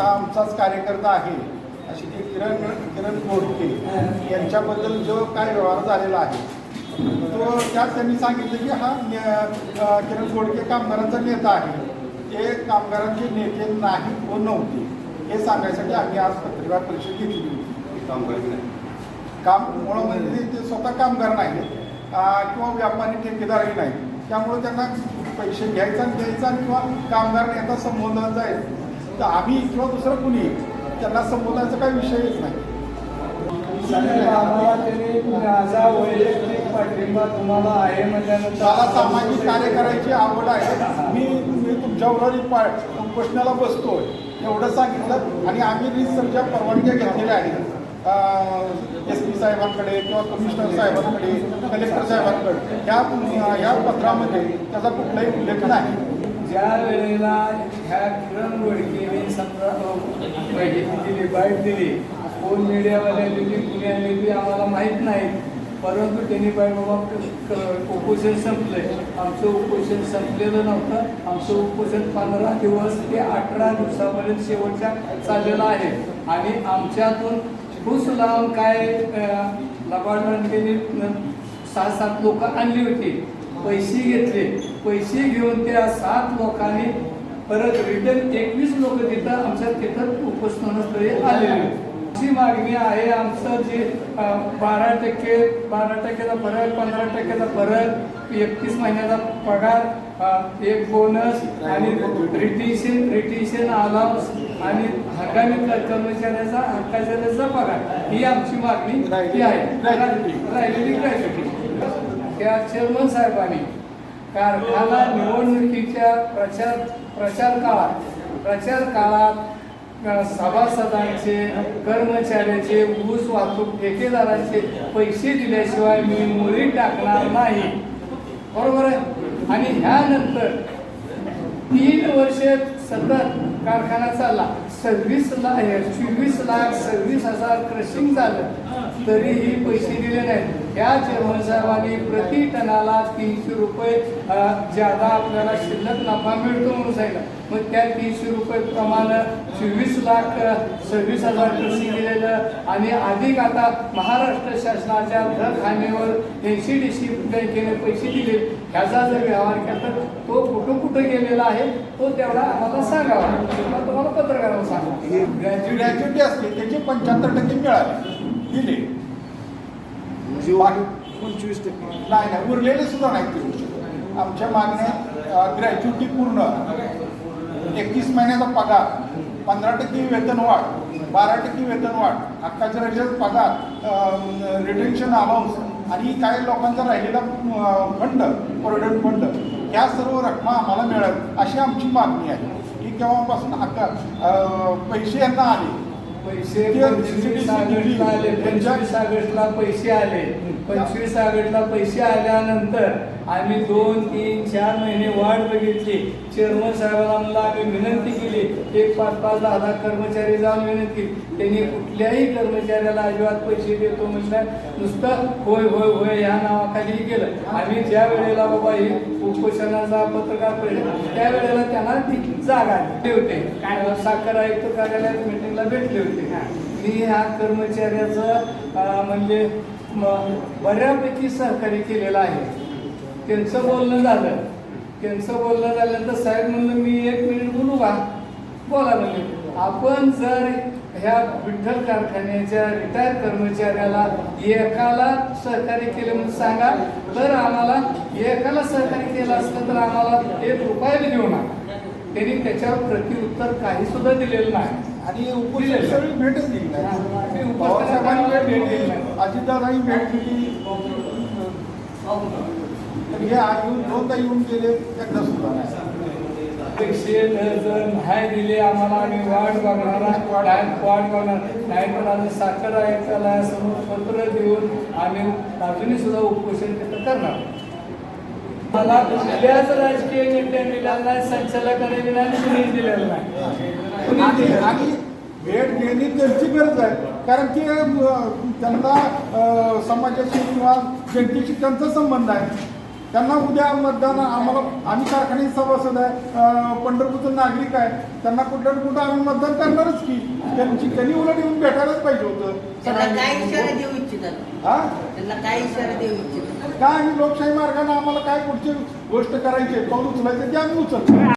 हा आमचाच कार्यकर्ता आहे अशी ती किरण किरण गोडके यांच्याबद्दल जो काय व्यवहार झालेला आहे तो त्यात त्यांनी सांगितलं की हा किरण गोडके कामगारांचा नेता आहे. ते कामगारांचे नेते नाहीत व नव्हते हे सांगायसाठी आम्ही आज पत्रकार परिषद घेतली होती. काम नाही. मुळं म्हणजे ते स्वतः कामगार नाहीत किंवा व्यापारी ठेकेदारही नाही त्यामुळे त्यांना पैसे घ्यायचा आणि द्यायचा किंवा कामगार नेता संबोधायचा आहे. तर आम्ही किंवा दुसरं कुणी त्यांना संबोधायचा काही विषयच नाही. माझा वैयक्तिक पाठिंबा तुम्हाला आहे म्हटल्यानंतर मला सामाजिक कार्य करायची आवड आहे. मी मी तुमच्याबरोबर पा प्रश्नाला बसतोय. एवढं सांगितलं आणि आम्ही रिसर्चच्या परवानग्या घेतलेल्या आहेत. एस पी साहेबांकडे किंवा कमिशनर साहेबांकडे कलेक्टर साहेबांकडे. ह्या ह्या पत्रामध्ये त्याचा कुठलाही उल्लेख नाही. ज्या वेळेला ह्या किरण गोडकेने समजा माहिती दिली बाईट दिली कोण मीडियावाल्या दिली कुणी दिली आम्हाला माहीत नाही. परंतु त्यांनी बाई बाबा क- उपोषण संपले. आमचं उपोषण संपलेलं नव्हतं. आमचं उपोषण पंधरा दिवस ते अठरा दिवसापर्यंत शेवटच्या चाललेलं आहे. आणि आमच्यातून खुश लावून काय लबाडणकेने सहा सात लोक आणली होती. पैसे घेतले. पैसे घेऊन त्या सात लोकांनी परत रिटर्न एकवीस लोक तिथं आमच्या तिथं उपोषणास्थळी आलेले अशी मागणी आहे आमचं जे बारा टक्के बारा टक्क्याचा फरक पंधरा टक्क्याचा फरक एकतीस महिन्याचा पगार एक बोनस आणि रिटेशन रिटेशन अलाउन्स आणि हंगामी कर्मचाऱ्याचा हक्काचाऱ्याचा पगार. ही आमची मागणी ही आहे. राहिलेली ग्रॅज्युटी त्या चेअरमन साहेबांनी कारखाना निवडणुकीच्या प्रचार प्रचार काळात प्रचार काळात सभासदांचे कर्मचाऱ्याचे ऊस वाहतूक ठेकेदारांचे पैसे दिल्याशिवाय मी मोरी टाकणार नाही. बरोबर आहे? आणि ह्यानंतर तीन वर्ष सतत कारखाना चालला. सव्वीस लाख चोवीस लाख सव्वीस हजार क्रशिंग झालं. तरीही पैसे दिले नाहीत. त्या चेअरमन साहेबांनी प्रति टनाला तीनशे रुपये ज्यादा आपल्याला शिल्लक नफा मिळतो म्हणून सांगितलं. मग त्या तीनशे रुपये प्रमाणे चोवीस लाख सव्वीस हजार कृषी दिलेलं आणि अधिक आता महाराष्ट्र शासनाच्या दरखान्यावर एन सी डी सी बँकेने पैसे दिले. ह्याचा जर व्यवहार केला तर तो कुठं कुठं गेलेला आहे तो तेवढा आम्हाला सांगावा. किंवा तुम्हाला पत्रकारांना सांगा ग्रॅज्युएट ग्रॅज्युटी असते त्याचे पंच्याहत्तर टक्के मिळाले. दिले. पंचवीस टक्के नाही नाही उरलेले सुद्धा नाहीत देऊ शकत आमच्या मागण्या ग्रॅच्युटी पूर्ण. एकतीस महिन्याचा पगार पंधरा टक्के वेतन वाढ बारा टक्के वेतन वाढ हक्काच्या राज्यात पगार रिटेन्शन अलाउन्स आणि काही लोकांचा राहिलेला फंड प्रोडक्ट फंड ह्या सर्व रकमा आम्हाला मिळत. अशी आमची मागणी आहे. की केव्हापासून हक्का पैसे यांना आले पैसे पंचवीस ऑगस्टला आले पंचवीस ऑगस्टला पैसे आले. पंचवीस ऑगस्टला पैसे आल्यानंतर आम्ही दोन तीन चार महिने वाट बघितली. चेअरमन साहेबांना म्हणलं आम्ही विनंती केली. एक पाच पाच दहा दहा कर्मचारी जाऊन विनंती. केली त्यांनी कुठल्याही कर्मचाऱ्याला अजिबात पैसे देतो म्हटलं. नुसतं होय होय होय या नावाखाली केलं. आम्ही ज्या वेळेला बाबा हे उपोषणाचा पत्रकार परिषद त्यावेळेला त्यांना ती जागा दिली होते. काय साखर आयुक्त कार्यालयात मिटिंगला भेटले होते. मी ह्या कर्मचाऱ्याचं म्हणजे बऱ्यापैकी सहकार्य केलेलं आहे. त्यांचं बोलणं झालं. त्यांचं बोलणं झाल्यानंतर साहेब म्हणलं मी एक मिनिट बोलू का? बोला म्हणजे आपण जर ह्या विठ्ठल कारखान्याच्या रिटायर कर्मचाऱ्याला एकाला सहकार्य केलं म्हणून सांगा तर आम्हाला एकाला सहकार्य केलं असतं तर आम्हाला एक रुपयाला देऊ नका. त्यांनी त्याच्यावर प्रतिउत्तर काही सुद्धा दिलेलं नाही. आणि सगळी भेटच दिली नाही. पवारसाहेबांनी भेट दिली. अजितदादांनी भेट दिली तर हे आ- येऊन दोनदा येऊन गेले एकदा सुद्धा नाही. जर नाही दिले आम्हाला आम्ही वाट बघणार वाट बघणार. नाही तर आम्ही साखर आयुक्ताला समोर पत्र देऊन आम्ही अजूनही सुद्धा उपोषण करणार. मला कुठल्याच राजकीय नेत्यांनी दिलेला नाही संचालकांनी दिला नाही कुणी दिलेलं नाही. आणि दिलेलं नाही. आणि भेट घेणे त्यांची गरज आहे. कारण की त्यांना समाजाशी किंवा जनतेशी त्यांचा संबंध आहे. त्यांना उद्या मतदान आम्हाला आम्ही कारखान्याचे सभासद आहे पंढरपूरचं नागरिक आहे त्यांना कुठं कुठं आम्ही मतदान करणारच की त्यांची त्यांनी उलट येऊन भेटायलाच पाहिजे होतं. त्यांना काय इशारा सगळ्यांनी. देऊ इच्छितात? हा? त्यांना काय इशारा देऊ इच्छितात? काय आम्ही लोकशाही मार्गाने आम्हाला काय पुढची गोष्ट करायची पाऊल उचलायचं ते आम्ही उचलतो.